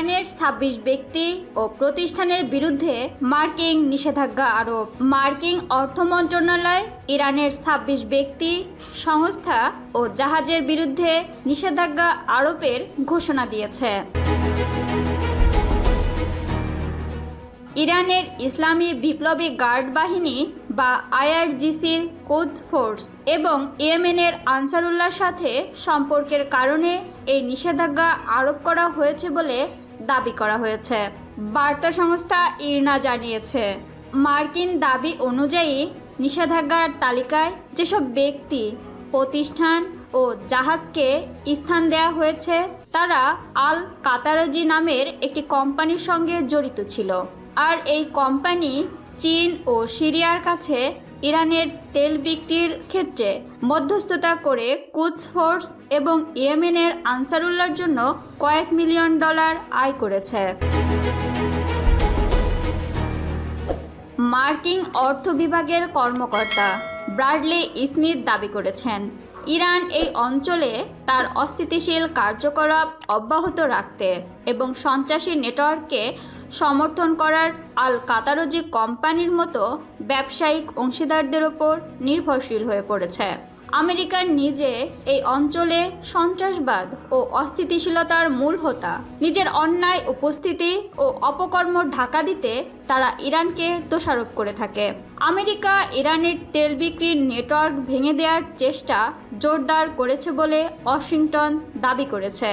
ইরানের ছাব্বিশ ব্যক্তি ও প্রতিষ্ঠানের বিরুদ্ধে মার্কিং নিষেধাজ্ঞা আরোপ। মার্কিং অর্থ মন্ত্রণালয়, ইরানের ছাব্বিশ ব্যক্তি সংস্থা ও জাহাজের বিরুদ্ধে নিষেধাজ্ঞা আরোপের ঘোষণা দিয়েছে। ইরানের ইসলামী বিপ্লবী গার্ড বাহিনী বা আইআরজিসির কোদ ফোর্স এবং ইয়েমেনের আনসারুল্লাহর সাথে সম্পর্কের কারণে এই নিষেধাজ্ঞা আরোপ করা হয়েছে বলে দাবি করা হয়েছে। বার্তা সংস্থা ইরনা জানিয়েছে, মার্কিন দাবি অনুযায়ী নিষেধাজ্ঞার তালিকায় যেসব ব্যক্তি, প্রতিষ্ঠান ও জাহাজকে স্থান দেওয়া হয়েছে, তারা আল কাতারজি নামের একটি কোম্পানির সঙ্গে জড়িত ছিল। আর এই কোম্পানি চীন ও সিরিয়ার কাছে ইরানের তেল বিক্রির ক্ষেত্রে মধ্যস্থতা করে কুচ ফোর্স এবং ইয়েমেনের আনসারুল্লার জন্য কয়েক মিলিয়ন ডলার আয় করেছে। মার্কিন অর্থ বিভাগের কর্মকর্তা ব্রাডলি স্মিথ দাবি করেছেন, ইরান এই অঞ্চলে তার অস্থিতিশীল কার্যকলাপ অব্যাহত রাখতে এবং সন্ত্রাসী নেটওয়ার্ককে সমর্থন করার আল কাতারোজি কোম্পানির মতো ব্যবসায়িক অংশীদারদের ওপর নির্ভরশীল হয়ে পড়েছে। আমেরিকার নিজে এই অঞ্চলে সন্ত্রাসবাদ ও অস্থিতিশীলতার মূল হতা। নিজের অন্যায়, উপস্থিতি ও অপকর্ম ঢাকা দিতে তারা ইরানকে দোষারোপ করে থাকে। আমেরিকা ইরানের তেল বিক্রির নেটওয়ার্ক ভেঙে দেওয়ার চেষ্টা জোরদার করেছে বলে ওয়াশিংটন দাবি করেছে।